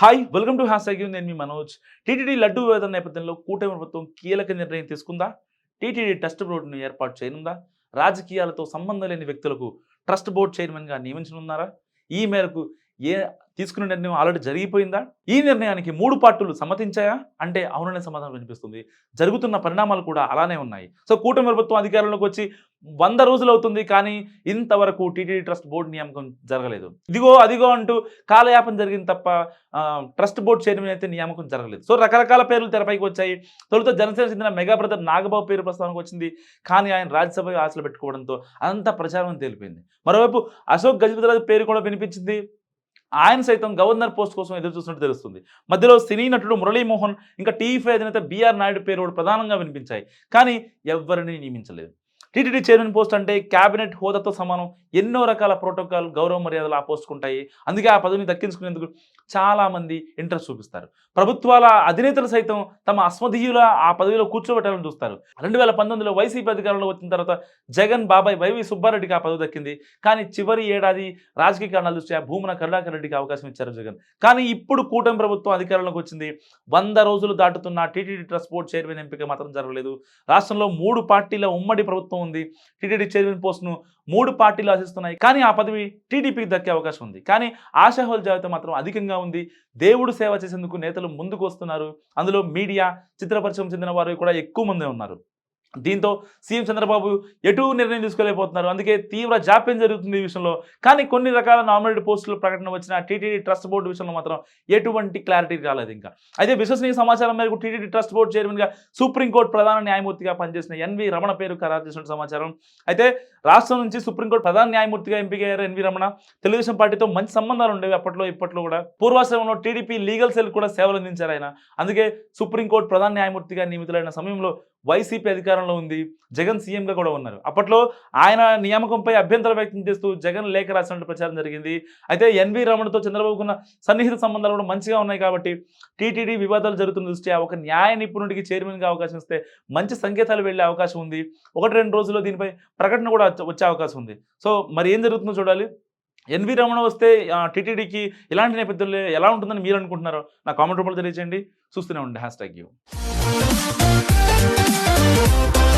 Hi welcome to హ్యాస్ అగ్యూ నేను మీ మనోజ్. టీటీడీ లడ్డు వివాదం నేపథ్యంలో కూటమి ప్రభుత్వం కీలక నిర్ణయం తీసుకుందా? టీటీడీ ట్రస్ట్ బోర్డును ఏర్పాటు చేయనుందా? రాజకీయాలతో సంబంధం లేని వ్యక్తులకు ట్రస్ట్ బోర్డు చైర్మన్గా నియమించనున్నారా? ఈ మేరకు ఏ తీసుకున్న నిర్ణయం ఆల్రెడీ జరిగిపోయిందా? ఈ నిర్ణయానికి మూడు పార్టీలు సమ్మతించాయా? అంటే అవుననే సమాధానం వినిపిస్తుంది. జరుగుతున్న పరిణామాలు కూడా అలానే ఉన్నాయి. సో కూటమి ప్రభుత్వం అధికారంలోకి వచ్చి వంద రోజులు అవుతుంది కానీ ఇంతవరకు టీటీడీ ట్రస్ట్ బోర్డు నియామకం జరగలేదు. ఇదిగో అదిగో అంటూ కాలయాపన జరిగింది తప్ప ట్రస్ట్ బోర్డు చైర్మన్ అయితే నియామకం జరగలేదు. సో రకరకాల పేర్లు తెరపైకి వచ్చాయి. తొలుత జనసేన చెందిన మెగా బ్రదర్ నాగబాబు పేరు ప్రస్తావనకు వచ్చింది. కానీ ఆయన రాజ్యసభ ఆశలు పెట్టుకోవడంతో అంత ప్రచారం తేలిపోయింది. మరోవైపు అశోక్ గజపతిరాజు పేరు కూడా వినిపించింది. ఆయన సైతం గవర్నర్ పోస్ట్ కోసం ఎదురు చూస్తున్నట్టు తెలుస్తుంది. మధ్యలో సినీ నటుడు మురళీమోహన్ ఇంకా టీవీ అధినేత బీఆర్ నాయుడు పేరు ప్రధానంగా వినిపించాయి. కానీ ఎవరిని నియమించలేదు. టీటీడీ చైర్మన్ పోస్ట్ అంటే క్యాబినెట్ హోదాతో సమానం. ఎన్నో రకాల ప్రోటోకాల్ గౌరవ మర్యాదలు ఆ పోస్ట్కు ఉంటాయి. అందుకే ఆ పదవిని దక్కించుకునేందుకు చాలామంది ఇంట్రెస్ట్ చూపిస్తారు. ప్రభుత్వాల అధినేతలు సైతం తమ అస్మదీయుల ఆ పదవిలో కూర్చోబెట్టాలని చూస్తారు. రెండు వేల పంతొమ్మిదిలో వైసీపీ అధికారంలో వచ్చిన తర్వాత జగన్ బాబాయ్ వైవి సుబ్బారెడ్డికి ఆ పదవి దక్కింది. కానీ చివరి ఏడాది రాజకీయ కారణాల దృష్ట్యా భూమన కరుణాకర్ రెడ్డికి అవకాశం ఇచ్చారు జగన్. కానీ ఇప్పుడు కూటమి ప్రభుత్వం అధికారంలోకి వచ్చింది. వంద రోజులు దాటుతున్న టీటీడీ ట్రస్ట్ బోర్డు చైర్మన్ ఎంపిక మాత్రం జరగలేదు. రాష్ట్రంలో మూడు పార్టీల ఉమ్మడి ప్రభుత్వం ఉంది. టీటీడీ చైర్మన్ పోస్ట్ను మూడు పార్టీలు ఆశిస్తున్నాయి. కానీ ఆ పదవి టీడీపీకి దక్కే అవకాశం ఉంది. కానీ ఆశాహోల్ జాబితా మాత్రం అధికంగా ఉంది. దేవుడు సేవ చేసేందుకు నేతలు ముందుకు వస్తున్నారు. అందులో మీడియా చిత్ర పరిశ్రమ చెందిన వారు కూడా ఎక్కువ మందే ఉన్నారు. దీంతో సీఎం చంద్రబాబు ఎటు నిర్ణయం తీసుకోలేకపోతున్నారు. అందుకే తీవ్ర జాప్యం జరుగుతుంది ఈ విషయంలో. కానీ కొన్ని రకాల నామినేటెడ్ పోస్టుల ప్రకటన వచ్చిన టీటీడీ ట్రస్ట్ బోర్డు విషయంలో మాత్రం ఎటువంటి క్లారిటీ రాలేదు ఇంకా. అయితే విశ్వసనీయ సమాచారం మేరకు టీటీడీ ట్రస్ట్ బోర్డు చైర్మన్గా సుప్రీంకోర్టు ప్రధాన న్యాయమూర్తిగా పనిచేసిన ఎన్వి రమణ పేరు ఖరారు చేసిన సమాచారం. అయితే రాష్ట్రం నుంచి సుప్రీంకోర్టు ప్రధాన న్యాయమూర్తిగా ఎంపికయ్యారు ఎన్వి రమణ. తెలుగుదేశం పార్టీతో మంచి సంబంధాలు ఉండేవి అప్పట్లో ఇప్పట్లో కూడా. పూర్వాశ్రమంలో టీడీపీ లీగల్ సెల్ కూడా సేవలు అందించారు ఆయన. అందుకే సుప్రీంకోర్టు ప్రధాన న్యాయమూర్తిగా నియమితులైన సమయంలో వైసీపీ అధికారంలో ఉంది. జగన్ సీఎంగా కూడా ఉన్నారు. అప్పట్లో ఆయన నియామకంపై అభ్యంతరం వ్యక్తం చేస్తూ జగన్ లేఖ రాసినట్టు ప్రచారం జరిగింది. అయితే ఎన్వి రమణతో చంద్రబాబుకున్న సన్నిహిత సంబంధాలు కూడా మంచిగా ఉన్నాయి కాబట్టి టీటీడీ వివాదాలు జరుగుతున్న దృష్ట్యా ఒక న్యాయ నిపుణుడికి చైర్మన్గా అవకాశం ఇస్తే మంచి సంకేతాలు వెళ్ళే అవకాశం ఉంది. ఒకటి రెండు రోజుల్లో దీనిపై ప్రకటన కూడా వచ్చే- వచ్చే అవకాశం ఉంది. సో మరి ఏం జరుగుతుందో చూడాలి. ఎన్వి రమణ వస్తే టీటీడీకి ఇలాంటి నేపథ్యంలో ఎలా ఉంటుందని మీరు అనుకుంటున్నారో నా కామెంట్ రూపంలో తెలియజేయండి చూస్తూనే ఉండండి. Hash tag యూ.「どれどれどれどれどれ」